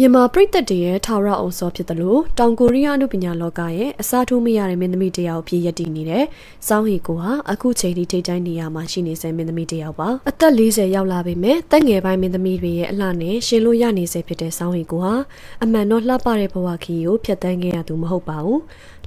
မြန်မာပြည်သက်တည်းရဲ့ထာဝရအောင်စောဖြစ်တယ်လို့တောင်ကိုရီးယားအနုပညာလောကရဲ့အစားထိုးမရတဲ့မင်းသမီးတစ်ယောက်ဖြစ်ရည်တည်နေတဲ့စောင်းဟီကိုဟာအခုချိန်ထိထိတ်တိုင်းနေရာမှာရှိနေဆဲမင်းသမီးတစ်ယောက်ပါအသက်40ရောက်လာပေမဲ့တက်ငယ်ပိုင်းမင်းသမီးတွေရဲ့အလှနဲ့ရှင်လို့ရနေဆဲဖြစ်တဲ့စောင်းဟီကိုဟာအမှန်တော့လှပတဲ့ဘဝခီကိုဖျက်ဆီးခဲ့ရသူမဟုတ်ပါဘူး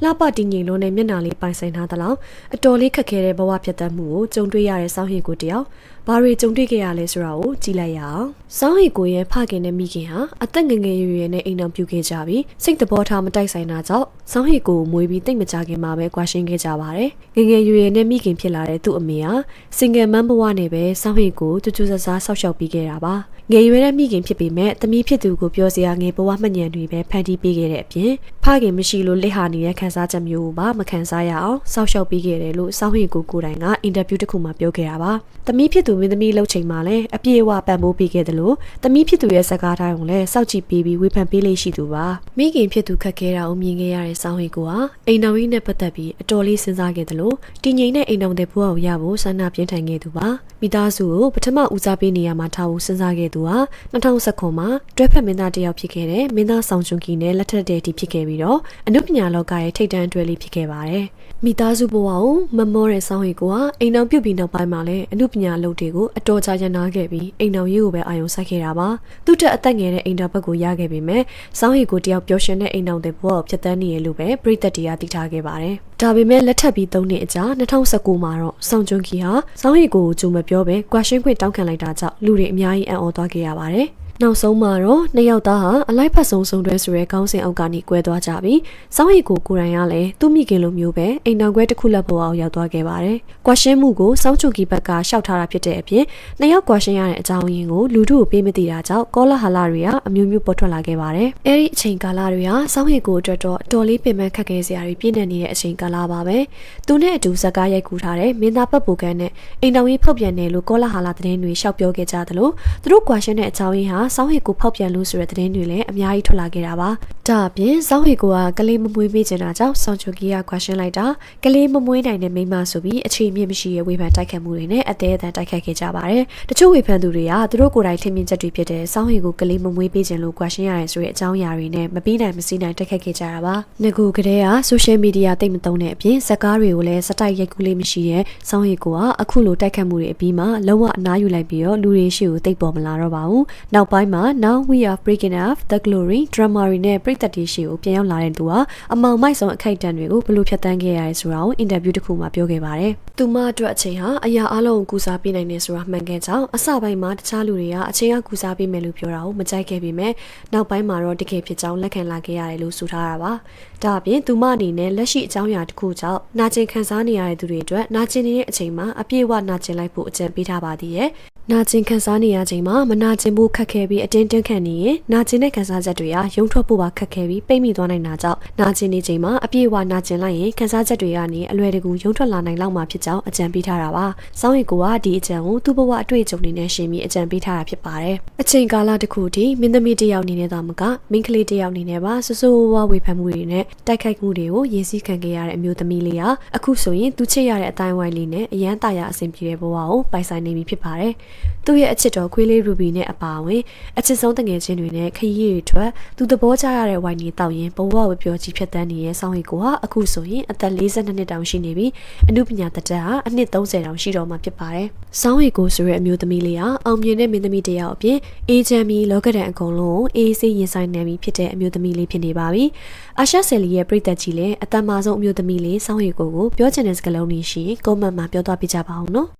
လှပတည်ငြိမ်လို့နဲ့မျက်နှာလေးပိုင်ဆိုင်ထားသလောက်အတော်လေးခက်ခဲတဲ့ဘဝဖြတ်သန်းမှုကိုကြုံတွေ့ရတဲ့စောင်းဟီကိုတယောက်ဘာတွေကြုံတွေ့ခဲ့ရလဲဆိုတာကိုကြည့်လိုက်ရအောင်စောင်းဟီကိုရဲ့ဖခင်နဲ့မိခင်ဟာအသက်ငယ်ငယ်ရွယ်ရွယ်နဲ့အိမ်အောင်ပြုခဲ့ကြပြီးစိတ်တဘောထားမတိုက်ဆိုင်တာကြောင့်စောင်းဟီကိုမွေးပြီးတိတ်မကြခင်မှာပဲကွာရှင်းခဲ့ကြပါတယ်ငယ်ငယ်ရွယ်ရွယ်နဲ့မိခင်ဖြစ်လာတဲ့သူ့အမေဟာစင်ငယ်မန်းဘဝနဲ့ပဲစောင်းဟီကိုကြွကြွဆဆဆောက်ရှောက်ပြီးခဲ့တာပါငယ်ရွယ်တဲ့မိခင်ဖြစ်ပေမဲ့သမီးဖြစ်သူကိုပြောစရာငယ်ဘဝမှတ်ဉဏ်တွေပဲဖန်တီးပေးခဲ့တဲ့အပြင်ဖခင်မရှိလို့လက်ဟာနေတဲ့ခန်းစားချက်မျိုးကိုပါမခံစားရအောင်စောက်ရှောက်ပေးခဲ့တယ်လို့စောင်းဟီကိုကိုယ်တိုင်ကအင်တာဗျူးတစ်ခုမှာပြောခဲ့တာပါသမီးဖြစ်သူမင်းသမီးလှုပ်ချိန်မှာလည်းအပြည့်အဝပံ့ပိုးပေးခဲ့တယ်လို့သမီးဖြစ်သူရဲ့စကားတိုင်းကိုလည်းစောက်ကြည့်ပေးပြီးဝေဖန်ပေးလေးရှိသူပါမိခင်ဖြစ်သူခက်ခဲတာကိုမြင်ခဲ့ရတဲ့စောင်းဟီကိုဟာအိမ်တော်ကြီးနဲ့ပတ်သက်ပြီးအတော်လေးစဉ်းစားခဲ့တယ်လို့တည်ငြိမ်တဲ့အိမ်တော်တဲ့ဘဝကိုရဖို့ဆန္ဒပြင်းထန်ခဲ့သူပါမိသားစုကိုပထမဦးစားပေးနေရမှာထားဖို့စဉ်းစားခဲ့သူဟာ2019မှာတွဲဖက်မင်းသားတစ်ယောက်ဖြစ်ခဲ့တဲ့မင်းသားဆောင်ချွန်ကီနဲ့လက်ထက်တဲ့တီဖြစ်ခဲ့ပြီးတော့အနုပညာလောကရဲ့ထိပ်တန်းအတွဲလေးဖြစ်ခဲ့ပါတယ်မိသားစုဘဝကိုမမောတဲ့ဆောင်းရီကိုကအိမ်အောင်ပြုတ်ပြီးနောက်ပိုင်းမှာလည်းအမှုပညာလုပ်တွေကိုအတော်ကြာရနာခဲ့ပြီးအိမ်အောင်ရေးကိုပဲအာရုံစိုက်ခဲ့တာပါသူတက်အသက်ငယ်တဲ့အိမ်တော်ဘက်ကိုရခဲ့ပေမဲ့ဆောင်းရီကိုတယောက်ပျော်ရွှင်တဲ့အိမ်အောင်တဲ့ဘဝကိုဖျက်ဆီးနေရလို့ပဲပြည်သက်တရားသိထားခဲ့ပါတယ်ဒါပေမဲ့လက်ထပ်ပြီး၃နှစ်အကြာ2019မှာတော့ဆောင်းကျွန်းခီဟာဆောင်းရီကိုဂျုံမပြောပဲကွာရှင်းခွင့်တောင်းခံလိုက်တာကြောင့်လူတွေအများကြီးအံ့ဩသွားခဲ့ရပါတယ် နောက်ဆုံးမှာတော့နှစ်ယောက်သားဟာအလိုက်ဖက်ဆုံးဆုံးတွဲဆိုရဲကောင်းစင်အောက်ကနေကွဲသွားကြပြီးစောင်းရီကိုကိုရိုင်းကလည်းသူ့မိခင်လိုမျိုးပဲအိမ်တော်ခွဲတစ်ခုလက်ပေါ်အောင်ရောက်သွားခဲ့ပါတယ်။ကွာရှင်းမှုကိုစောင်းချူကီဘက်ကရှောက်ထားတာဖြစ်တဲ့အပြင်နှစ်ယောက်ကွာရှင်းရတဲ့အကြောင်းရင်းကိုလူတို့ကိုပေးမသိတာကြောင့်ကောလာဟာလာတွေကအမျိုးမျိုးပေါ်ထွက်လာခဲ့ပါတယ်။အဲဒီအချိန်ကာလတွေဟာစောင်းရီကိုအတွက်တော့အတော်လေးပင်ပန်းခက်ခဲစရာတွေပြည့်နေနေတဲ့အချိန်ကာလပါပဲ။သူနဲ့အတူဇက်ကားရိုက်ကူထားတဲ့မင်းသားပတ်ပူကန်နဲ့အိမ်တော်ကြီးဖုတ်ပြန်တယ်လို့ကောလာဟာလာသတင်းတွေရှောက်ပြောခဲ့ကြသလိုသူတို့ကွာရှင်းတဲ့အကြောင်းရင်းဟာစောင်းဟီကိုဖောက်ပြန်လို့ဆိုတဲ့သတင်းတွေလည်းအများကြီးထွက်လာခဲ့တာပါဒါအပြင်စောင်းဟီကိုကကလေးမမွေးပေးချင်တာကြောင့်ဆောင်းချိုကီကကွာရှင်းလိုက်တာကလေးမမွေးနိုင်တဲ့မိန်းမဆိုပြီးအခြေအမြင့်မရှိရဲ့ဝေဖန်တိုက်ခတ်မှုတွေနဲ့အသေးအတန်တိုက်ခတ်ခဲ့ကြပါတယ်တချို့ဝေဖန်သူတွေကသူတို့ကိုယ်တိုင်ထင်မြင်ချက်တွေဖြစ်တဲ့စောင်းဟီကိုကလေးမမွေးပေးချင်လို့ကွာရှင်းရတယ်ဆိုတဲ့အကြောင်းအရာတွေနဲ့မပြီးနိုင်မစည်းနိုင်တိုက်ခတ်ခဲ့ကြတာပါငကူကလေးကဆိုရှယ်မီဒီယာတိတ်မသုံးတဲ့အပြင်ဇက်ကားတွေကိုလည်းစတိုက်ရိုက်ကူးလေးမရှိတဲ့စောင်းဟီကိုကအခုလိုတိုက်ခတ်မှုတွေအပြီးမှာလုံးဝအနားယူလိုက်ပြီးတော့လူတွေရှိကိုတိတ်ပေါ်မလာတော့ပါဘူးနောက်ပိုင်းမှာ now we are breaking up the glory drama တွေနဲ့ပြည်သက်တီရှိကိုပြန်ရောက်လာတဲ့သူဟာအမောင်မိုက်ဆုံးအခိုက်အတန့်တွေကိုဘယ်လိုဖြတ်တန်းခဲ့ရတယ်ဆိုတာကိုအင်တာဗျူးတစ်ခုမှာပြောခဲ့ပါတယ်။သူမအတွက်အချိန်ဟာအရာအလုံးကိုကူစားပေးနိုင်တယ်ဆိုတာမှန်ကန်ကြောင်းအစပိုင်းမှာတခြားလူတွေကအချိန်ကကူစားပေးမယ်လို့ပြောတာကိုမကြိုက်ခဲ့ပေမဲ့နောက်ပိုင်းမှာတော့တကယ်ဖြစ်ကြောင်းလက်ခံလာခဲ့ရတယ်လို့ဆိုထားတာပါ။ဒါအပြင်သူမအနေနဲ့လက်ရှိအကြောင်းအရာတစ်ခုကြောင့်နာကျင်ခံစားနေရတဲ့သူတွေအတွက်နာကျင်နေတဲ့အချိန်မှာအပြည့်အဝနာကျင်လိုက်ဖို့အကြံပေးထားပါသေးရဲ့။ နာကျင်ခံစားနေရချိန်မှာမနာကျင်ဖို့ခက်ခဲပြီးအတင်းတင်းခံနေရင်နာကျင်တဲ့ခံစားချက်တွေဟာရုံထွက်ဖို့ပါခက်ခဲပြီးပိတ်မိသွားနိုင်တာကြောင့်နာကျင်နေချိန်မှာအပြည့်အဝနာကျင်လိုက်ရင်ခံစားချက်တွေကနေအလွယ်တကူရုံထွက်လာနိုင်လောက်မှာဖြစ်ကြောင်းအကြံပေးထားတာပါ။စောင်းရီကိုကဒီအကြံကိုသူ့ဘဝအတွေ့အကြုံတွေနဲ့ရှင်ပြီးအကြံပေးထားတာဖြစ်ပါတယ်။အချိန်ကာလတစ်ခုတည်းမင်းသမီးတစ်ယောက်အနေနဲ့သာမကမိန်းကလေးတစ်ယောက်အနေနဲ့ပါဆဆိုးဝါးဝေဖန်မှုတွေနဲ့တိုက်ခိုက်မှုတွေကိုရည်စည်းခံခဲ့ရတဲ့အမျိုးသမီးလေးဟာအခုဆိုရင်သူချစ်ရတဲ့အတိုင်းဝိုင်းလေးနဲ့အရန်တာရအဆင်ပြေတဲ့ဘဝကိုပိုင်ဆိုင်နေပြီဖြစ်ပါတယ်။သူ့ရဲ့အချစ်တော်ခွေးလေးရူဘီနဲ့အပါအဝင်အချစ်ဆုံးတငယ်ချင်းတွေနဲ့ခရီးတွေထွက်သူသဘောကျရတဲ့ဝိုင်နေတောက်ရင်ဘဝဝပြောကြီးဖြတ်တန်းနေတဲ့ဆောင်းရီကိုဟာအခုဆိုရင်အသက်42နှစ်တောင်ရှိနေပြီအမှုပညာတတက်ဟာအနှစ်30တောင်ရှိတော့မှဖြစ်ပါတယ်။ဆောင်းရီကိုဆိုတဲ့အမျိုးသမီးလေးဟာအောင်မြင်တဲ့မင်းသမီးတစ်ယောက်အပြင်အေဂျန်မီလောကဒန်အကုန်လုံးအေးဆေးရင်ဆိုင်နေပြီဖြစ်တဲ့အမျိုးသမီးလေးဖြစ်နေပါပြီ။အာရှဆယ်လီရဲ့ပြည်သက်ကြီးလည်းအသက်မဆုံးအမျိုးသမီးလေးဆောင်းရီကိုကိုပြောချင်တဲ့စကားလုံးလေးရှိရင်ကွန်မန့်မှာပြောသွားပြကြပါအောင်နော်။